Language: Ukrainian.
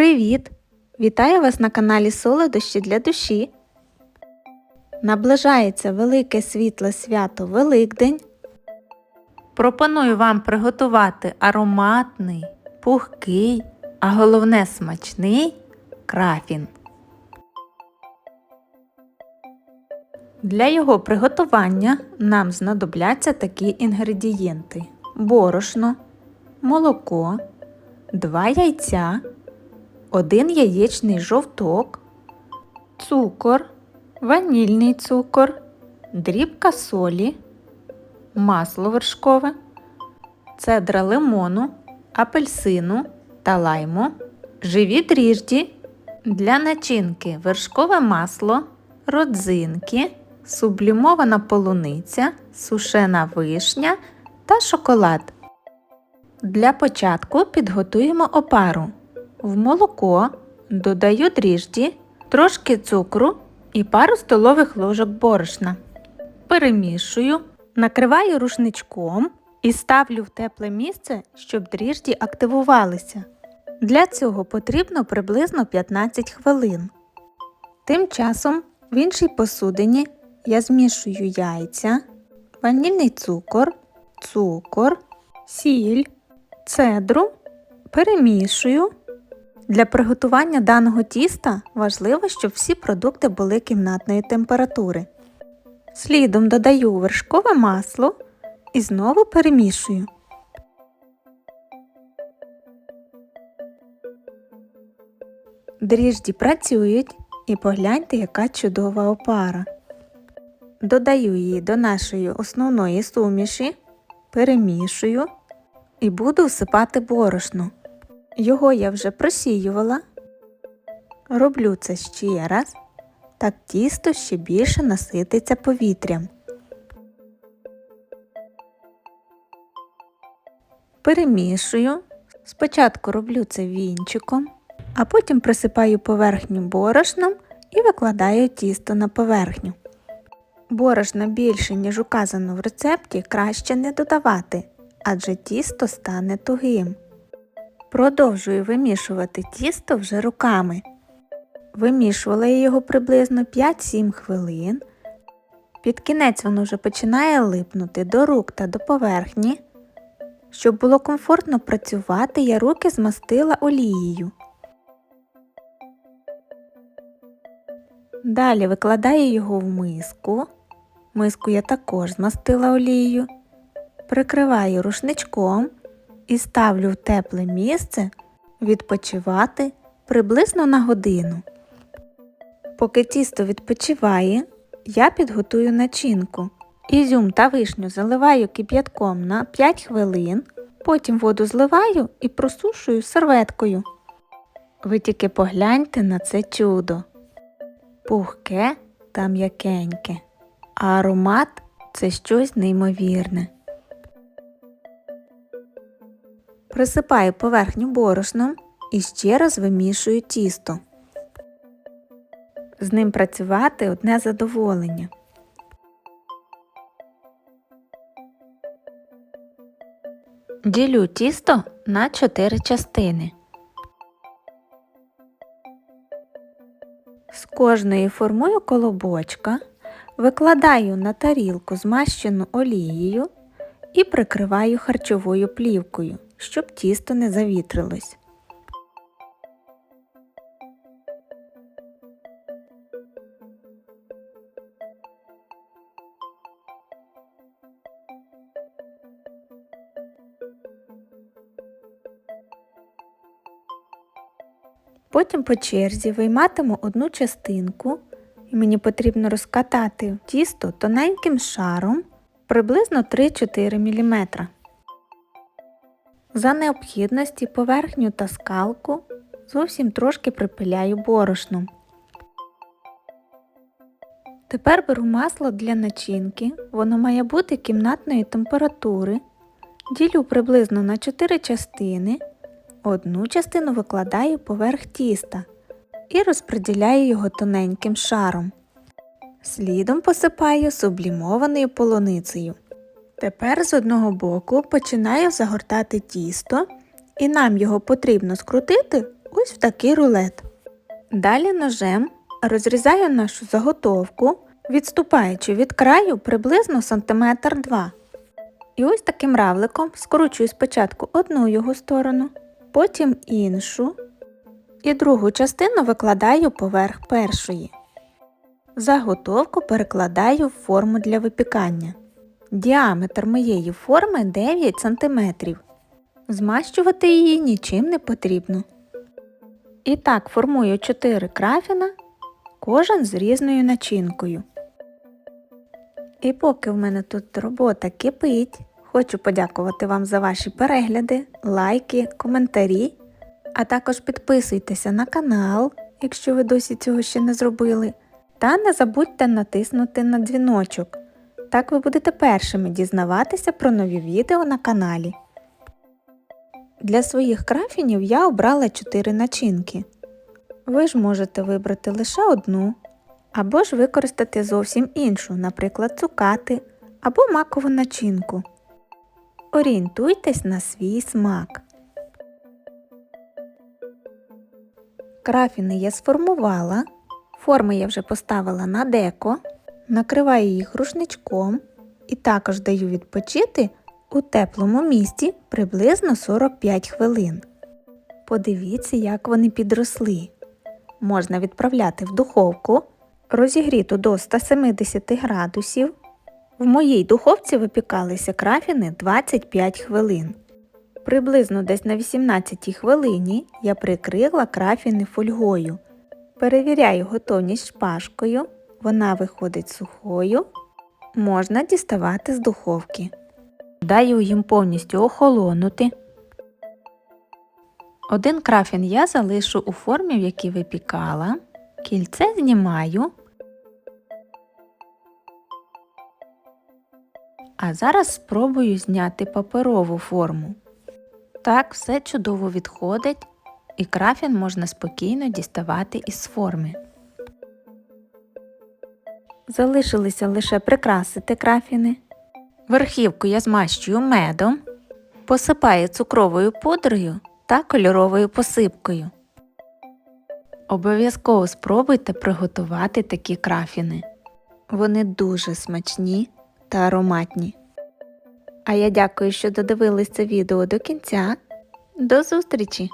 Привіт! Вітаю вас на каналі Солодощі для душі. Наближається велике світле свято Великдень. Пропоную вам приготувати ароматний, пухкий, а головне смачний крафін. Для його приготування нам знадобляться такі інгредієнти: борошно, молоко, 2 яйця, 1 яєчний жовток, цукор, ванільний цукор, дрібка солі, масло вершкове, цедра лимону, апельсину та лайму, живі дріжджі, для начинки вершкове масло, родзинки, сублімована полуниця, сушена вишня та шоколад. Для початку підготуємо опару. В молоко додаю дріжджі, трошки цукру і пару столових ложок борошна. Перемішую, накриваю рушничком і ставлю в тепле місце, щоб дріжджі активувалися. Для цього потрібно приблизно 15 хвилин. Тим часом в іншій посудині я змішую яйця, ванільний цукор, цукор, сіль, цедру, перемішую. Для приготування даного тіста важливо, щоб всі продукти були кімнатної температури. Слідом додаю вершкове масло і знову перемішую. Дріжджі працюють і погляньте, яка чудова опара. Додаю її до нашої основної суміші, перемішую і буду всипати борошно. Його я вже просіювала. Роблю це ще раз, так тісто ще більше насититься повітрям. Перемішую. Спочатку роблю це вінчиком, а потім присипаю поверхню борошном і викладаю тісто на поверхню. Борошна більше, ніж указано в рецепті, краще не додавати, адже тісто стане тугим. Продовжую вимішувати тісто вже руками. Вимішувала я його приблизно 5-7 хвилин. Під кінець воно вже починає липнути до рук та до поверхні. Щоб було комфортно працювати, я руки змастила олією. Далі викладаю його в миску. Миску я також змастила олією. Прикриваю рушничком і ставлю в тепле місце відпочивати приблизно на годину. Поки тісто відпочиває, я підготую начинку. Ізюм та вишню заливаю кип'ятком на 5 хвилин, потім воду зливаю і просушую серветкою. Ви тільки погляньте на це чудо. Пухке та м'якеньке, а аромат це щось неймовірне. Присипаю поверхню борошном і ще раз вимішую тісто. З ним працювати одне задоволення. Ділю тісто на 4 частини. З кожної формую колобочка, викладаю на тарілку змащену олією і прикриваю харчовою плівкою, щоб тісто не завітрилось. Потім по черзі вийматиму одну частинку і мені потрібно розкатати тісто тоненьким шаром приблизно 3-4 мм. За необхідності поверхню та скалку зовсім трошки припиляю борошном. Тепер беру масло для начинки, воно має бути кімнатної температури. Ділю приблизно на 4 частини. Одну частину викладаю поверх тіста і розподіляю його тоненьким шаром. Слідом посипаю сублімованою полуницею. Тепер з одного боку починаю загортати тісто, і нам його потрібно скрутити ось в такий рулет. Далі ножем розрізаю нашу заготовку, відступаючи від краю приблизно сантиметр 2. І ось таким равликом скручую спочатку одну його сторону, потім іншу, і другу частину викладаю поверх першої. Заготовку перекладаю в форму для випікання. Діаметр моєї форми 9 см. Змащувати її нічим не потрібно. І так формую 4 крафіна, кожен з різною начинкою. І поки в мене тут робота кипить, хочу подякувати вам за ваші перегляди, лайки, коментарі. А також підписуйтеся на канал, якщо ви досі цього ще не зробили. Та не забудьте натиснути на дзвіночок. Так ви будете першими дізнаватися про нові відео на каналі. Для своїх крафінів я обрала 4 начинки. Ви ж можете вибрати лише одну, або ж використати зовсім іншу, наприклад, цукати або макову начинку. Орієнтуйтесь на свій смак. Крафіни я сформувала, форми я вже поставила на деко, накриваю їх рушничком і також даю відпочити у теплому місці приблизно 45 хвилин. Подивіться, як вони підросли. Можна відправляти в духовку, розігріту до 170 градусів. В моїй духовці випікалися крафіни 25 хвилин. Приблизно десь на 18 хвилині я прикрила крафіни фольгою. Перевіряю готовність шпажкою, вона виходить сухою. Можна діставати з духовки. Даю їм повністю охолонути. Один крафін я залишу у формі, в якій випікала. Кільце знімаю. А зараз спробую зняти паперову форму. Так, все чудово відходить, і крафін можна спокійно діставати із форми. Залишилося лише прикрасити крафіни. Верхівку я змащую медом, посипаю цукровою пудрою та кольоровою посипкою. Обов'язково спробуйте приготувати такі крафіни. Вони дуже смачні та ароматні. А я дякую, що додивились це відео до кінця. До зустрічі!